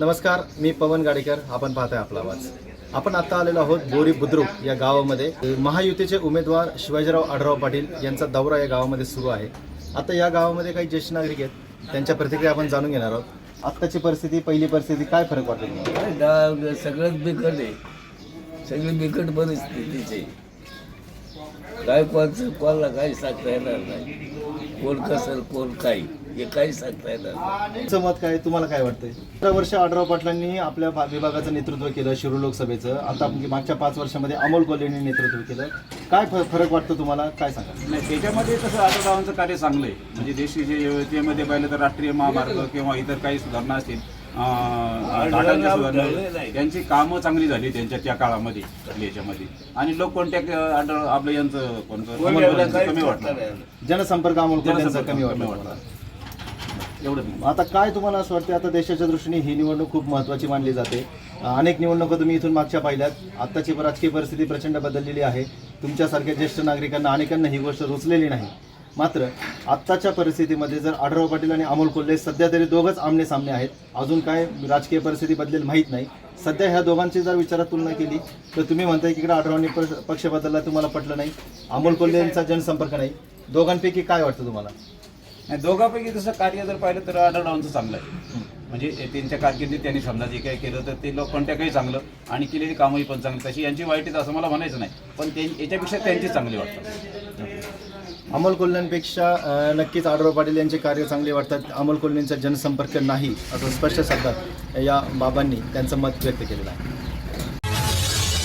नमस्कार मी पवन गाडेकर. आपण पाहताय आपला आवाज. आपण आता आलेलो आहोत बोरी बुद्रुक या गावामध्ये. महायुतीचे उमेदवार शिवाजीराव आढराव पाटील यांचा दौरा या गावामध्ये सुरू आहे. आता या गावामध्ये काही ज्येष्ठ नागरिक आहेत. त्यांच्या प्रतिक्रिया आपण जाणून घेणार आहोत. आत्ताची परिस्थिती पहिली परिस्थिती काय फरक वाटत तुम्हाला? काय सगळंच बिकट आहे. सगळी बिकट परिस्थितीचे काय कॉल कोणाला काही सांगता येणार नाही. कोण कसं कोण काही हे काही सांगता येणार तुमचं मत काय? तुम्हाला काय वाटतंय? अठरा वर्ष आढराव पाटलांनी आपल्या भा- विभागाचं नेतृत्व केलं शिरूर लोकसभेचं. आता आपण मागच्या पाच वर्षामध्ये अमोल कोल्हेंनी नेतृत्व केलं. काय फ- फरक वाटतो तुम्हाला? काय सांगा? नाही त्याच्यामध्ये कसं आढळरावांचं कार्य चांगलं आहे. म्हणजे देशीचे योजनेमध्ये पाहिलं तर राष्ट्रीय महामार्ग किंवा इतर काही सुधारणा असतील घाटांच्या सुधारणा त्यांची कामं चांगली झाली त्यांच्या त्या काळामध्ये याच्यामध्ये. आणि लोक कॉन्टॅक्ट आढळ आपलं यांचं कोणतं कमी वाटलं. जनसंपर्क अमोल कोल्हेंचा जनसंपर्क कमी वाटला. एवढं आता काय तुम्हाला असं वाटतं आता देशाच्या दृष्टीने ही निवडणूक खूप महत्त्वाची मानली जाते. अनेक निवडणुका तुम्ही इथून मागच्या पाहिल्यात. आत्ताची राजकीय परिस्थिती प्रचंड बदललेली आहे. तुमच्यासारख्या ज्येष्ठ नागरिकांना अनेकांना ही गोष्ट रुचलेली नाही. मात्र आत्ताच्या परिस्थितीमध्ये जर आढराव पाटील आणि अमोल कोल्हे सध्या तरी दोघंच आमने सामने आहेत. अजून काय राजकीय परिस्थिती बदलेल माहीत नाही. सध्या ह्या दोघांची जर विचारात तुलना केली तर तुम्ही म्हणताय की इकडे आढरावांनी प- पक्ष बदलला तुम्हाला पटलं नाही. अमोल कोल्हे यांचा जनसंपर्क नाही. दोघांपैकी काय वाटतं तुम्हाला? नाही दोघांपैकी तसं कार्य जर पाहिलं तर आढळरावांचं चांगलं आहे. म्हणजे त्यांच्या कारकिर्दीत त्यांनी समजा जे काही केलं तर ते लोक कॉन्टॅक्टही चांगलं आणि केलेली कामही पण चांगली. तशी यांची वाईट आहेत असं मला म्हणायचं नाही. पण ते याच्यापेक्षा त्यांची चांगली वाटतं. अमोल कोल्ह्यांपेक्षा नक्कीच आढराव पाटील यांचे कार्य चांगले वाटतात. अमोल कोल्हेंचा जनसंपर्क नाही असं स्पष्ट शब्दात या बाबांनी त्यांचं मत व्यक्त केलेलं आहे.